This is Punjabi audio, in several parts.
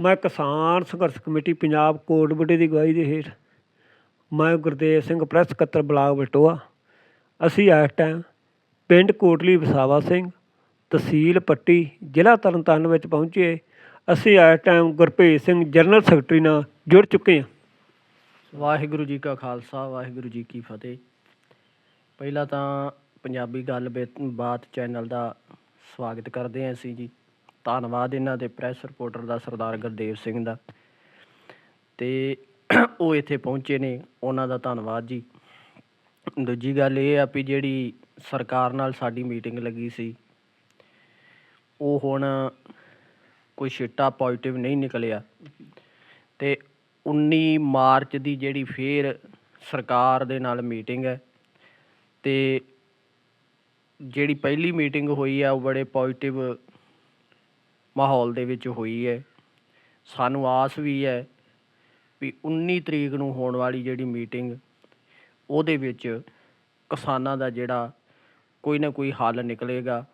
ਮੈਂ ਕਿਸਾਨ ਸੰਘਰਸ਼ ਕਮੇਟੀ ਪੰਜਾਬ ਕੋਟਬੁੱਢੇ ਦੀ ਅਗਵਾਈ ਦੇ ਹੇਠ ਮੈਂ ਗੁਰਦੇਵ ਸਿੰਘ ਪ੍ਰੈਸ ਸਕੱਤਰ ਬਲਾਕ ਬਟੋਆ ਅਸੀਂ ਇਸ ਟਾਈਮ ਪਿੰਡ ਕੋਟਲੀ ਵਸਾਵਾ ਸਿੰਘ, ਤਹਿਸੀਲ ਪੱਟੀ, ਜ਼ਿਲ੍ਹਾ ਤਰਨਤਾਰਨ ਵਿੱਚ ਪਹੁੰਚੇ। ਅਸੀਂ ਇਸ time Gurbhej Singh general secretary ਨਾਲ ਜੁੜ ਚੁੱਕੇ ਹਾਂ। ਵਾਹਿਗੁਰੂ ਜੀ ਕਾ ਖਾਲਸਾ, ਵਾਹਿਗੁਰੂ ਜੀ ਕੀ ਫਤਿਹ। ਪਹਿਲਾਂ ਤਾਂ ਪੰਜਾਬੀ ਗੱਲ ਬੇ- ਬਾਤ ਚੈਨਲ ਦਾ ਸਵਾਗਤ ਕਰਦੇ ਹਾਂ ਅਸੀਂ ਜੀ। ਧੰਨਵਾਦ ਇਹਨਾਂ ਦੇ ਪ੍ਰੈਸ ਰਿਪੋਰਟਰ ਦਾ, ਸਰਦਾਰ ਗੁਰਦੇਵ ਸਿੰਘ ਦਾ। ਤੇ ਉਹ ਇੱਥੇ ਪਹੁੰਚੇ ਨੇ, ਉਹਨਾਂ ਦਾ ਧੰਨਵਾਦ ਜੀ। ਦੂਜੀ ਗੱਲ ਇਹ ਆ ਵੀ ਜਿਹੜੀ ਸਰਕਾਰ ਨਾਲ ਸਾਡੀ ਮੀਟਿੰਗ ਲੱਗੀ ਸੀ, ਉਹ ਹੁਣ ਕੋਈ ਛਿੱਟਾ ਪੋਜ਼ਿਟਿਵ ਨਹੀਂ ਨਿਕਲਿਆ। ਤੇ 19 ਮਾਰਚ ਦੀ ਜਿਹੜੀ ਫੇਰ ਸਰਕਾਰ ਦੇ ਨਾਲ ਮੀਟਿੰਗ ਹੈ, ਤੇ ਜਿਹੜੀ ਪਹਿਲੀ ਮੀਟਿੰਗ ਹੋਈ ਆ, ਉਹ ਬੜੇ ਪੋਜ਼ਿਟਿਵ ਮਾਹੌਲ ਦੇ ਵਿੱਚ ਹੋਈ ਹੈ। ਸਾਨੂੰ ਆਸ ਵੀ ਹੈ ਵੀ 19 ਤਰੀਕ ਨੂੰ ਹੋਣ ਵਾਲੀ ਜਿਹੜੀ ਮੀਟਿੰਗ, ਉਹਦੇ ਵਿੱਚ ਕਿਸਾਨਾਂ ਦਾ ਜਿਹੜਾ ਕੋਈ ਨਾ ਕੋਈ ਹੱਲ ਨਿਕਲੇਗਾ,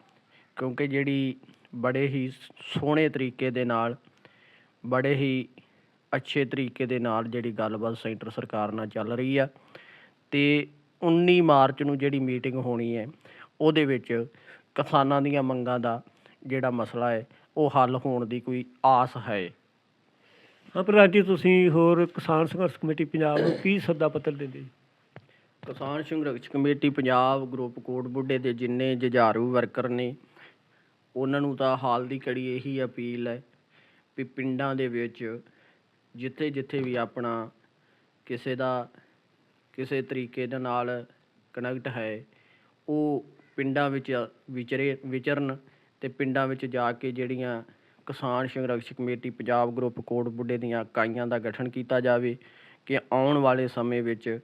ਕਿਉਂਕਿ ਜਿਹੜੀ ਬੜੇ ਹੀ ਸੋਹਣੇ ਤਰੀਕੇ ਦੇ ਨਾਲ, ਬੜੇ ਹੀ ਅੱਛੇ ਤਰੀਕੇ ਦੇ ਨਾਲ ਜਿਹੜੀ ਗੱਲਬਾਤ ਸੈਂਟਰ ਸਰਕਾਰ ਨਾਲ ਚੱਲ ਰਹੀ ਆ, ਤੇ 19 ਮਾਰਚ ਨੂੰ ਜਿਹੜੀ ਮੀਟਿੰਗ ਹੋਣੀ ਹੈ, ਉਹਦੇ ਵਿੱਚ ਕਿਸਾਨਾਂ ਦੀਆਂ ਮੰਗਾਂ ਦਾ ਜਿਹੜਾ ਮਸਲਾ ਹੈ ਉਹ ਹੱਲ ਹੋਣ ਦੀ ਕੋਈ ਆਸ ਹੈ। ਹਾਂ ਪ੍ਰਧਾਨ ਜੀ ਤੁਸੀਂ ਹੋਰ ਕਿਸਾਨ ਸੰਘਰਸ਼ ਕਮੇਟੀ ਪੰਜਾਬ ਨੂੰ ਕੀ ਸੱਦਾ ਪੱਤਰ ਦਿੰਦੇ ਜੀ? ਕਿਸਾਨ ਸੰਘਰਸ਼ ਕਮੇਟੀ ਪੰਜਾਬ ਗਰੁੱਪ ਕੋਟ ਬੁੱਢੇ ਦੇ ਜਿੰਨੇ ਜੁਝਾਰੂ ਵਰਕਰ ਨੇ, ਉਹਨਾਂ ਨੂੰ ਤਾਂ ਹਾਲ ਦੀ ਘੜੀ ਇਹੀ ਅਪੀਲ ਹੈ ਵੀ ਪਿੰਡਾਂ ਦੇ ਵਿੱਚ ਜਿੱਥੇ ਜਿੱਥੇ ਵੀ ਆਪਣਾ ਕਿਸੇ ਦਾ ਕਿਸੇ ਤਰੀਕੇ ਦੇ ਨਾਲ ਕਨੈਕਟ ਹੈ, ਉਹ ਪਿੰਡਾਂ ਵਿੱਚ ਵਿਚਰੇ ਵਿਚਰਨ ਅਤੇ ਪਿੰਡਾਂ ਵਿੱਚ ਜਾ ਕੇ ਜਿਹੜੀਆਂ ਕਿਸਾਨ ਸੰਘਰਸ਼ ਕਮੇਟੀ, ਪੰਜਾਬ ਗਰੁੱਪ, ਕੋਟ ਬੁੱਢੇ ਦੀਆਂ ਇਕਾਈਆਂ ਦਾ ਗਠਨ ਕੀਤਾ ਜਾਵੇ ਕਿ ਆਉਣ ਵਾਲੇ ਸਮੇਂ ਵਿੱਚ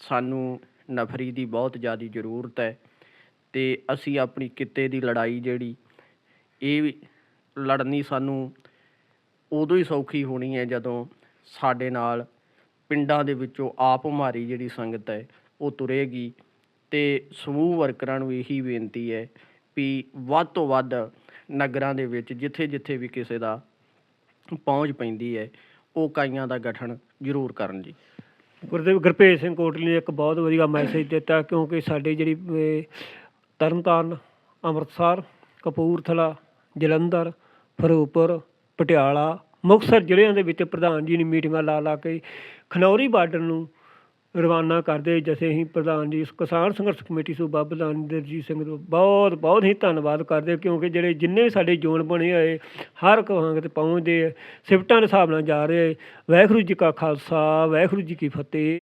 ਸਾਨੂੰ ਨਫਰੀ ਦੀ ਬਹੁਤ ਜ਼ਿਆਦਾ ਜ਼ਰੂਰਤ ਹੈ ਅਤੇ ਅਸੀਂ ਆਪਣੀ ਕਿੱਤੇ ਦੀ ਲੜਾਈ ਜਿਹੜੀ, ਇਹ ਲੜਨੀ ਸਾਨੂੰ ਉਦੋਂ ਹੀ ਸੌਖੀ ਹੋਣੀ ਹੈ ਜਦੋਂ ਸਾਡੇ ਨਾਲ ਪਿੰਡਾਂ ਦੇ ਵਿੱਚੋਂ ਆਪ ਮਾਰੀ ਜਿਹੜੀ ਸੰਗਤ ਹੈ, ਉਹ ਤੁਰੇਗੀ ਅਤੇ ਸਮੂਹ ਵਰਕਰਾਂ ਨੂੰ ਇਹੀ ਬੇਨਤੀ ਹੈ ਵੀ ਵੱਧ ਤੋਂ ਵੱਧ ਨਗਰਾਂ ਦੇ ਵਿੱਚ ਜਿੱਥੇ ਜਿੱਥੇ ਵੀ ਕਿਸੇ ਦਾ ਪਹੁੰਚ ਪੈਂਦੀ ਹੈ, ਉਹ ਇਕਾਈਆਂ ਦਾ ਗਠਨ ਜ਼ਰੂਰ ਕਰਨ ਜੀ। ਗੁਰਦੇਵ ਗੁਰਭੇਜ ਸਿੰਘ ਕੋਟਲੀ ਨੇ ਇੱਕ ਬਹੁਤ ਵਧੀਆ ਮੈਸੇਜ ਦਿੱਤਾ ਕਿਉਂਕਿ ਸਾਡੇ ਜਿਹੜੀ ਤਰਨਤਾਰਨ, ਅੰਮ੍ਰਿਤਸਰ, ਕਪੂਰਥਲਾ, ਜਲੰਧਰ, ਫਿਰੋਜ਼ਪੁਰ, ਪਟਿਆਲਾ, ਮੁਕਤਸਰ ਜ਼ਿਲ੍ਹਿਆਂ ਦੇ ਵਿੱਚ ਪ੍ਰਧਾਨ ਜੀ ਨੇ ਮੀਟਿੰਗਾਂ ਲਾ ਲਾ ਕੇ ਖਨੌਰੀ ਬਾਰਡਰ ਨੂੰ ਰਵਾਨਾ ਕਰਦੇ ਜਥੇ ਅਸੀਂ ਪ੍ਰਧਾਨ ਜੀ, ਕਿਸਾਨ ਸੰਘਰਸ਼ ਕਮੇਟੀ ਸੂਬਾ ਪ੍ਰਧਾਨ ਦਰਜੀਤ ਸਿੰਘ ਬਹੁਤ ਬਹੁਤ ਹੀ ਧੰਨਵਾਦ ਕਰਦੇ ਕਿਉਂਕਿ ਜਿਹੜੇ ਜਿੰਨੇ ਵੀ ਸਾਡੇ ਜ਼ੋਨ ਬਣੇ ਹੋਏ, ਹਰ ਇੱਕ ਵਾਂਗ ਤੇ ਪਹੁੰਚਦੇ ਆ, ਸਿਫਟਾਂ ਦੇ ਹਿਸਾਬ ਨਾਲ ਜਾ ਰਹੇ ਵਾਹਿਗੁਰੂ ਜੀ ਕਾ ਖਾਲਸਾ, ਵਾਹਿਗੁਰੂ ਜੀ ਕੀ ਫਤਿਹ।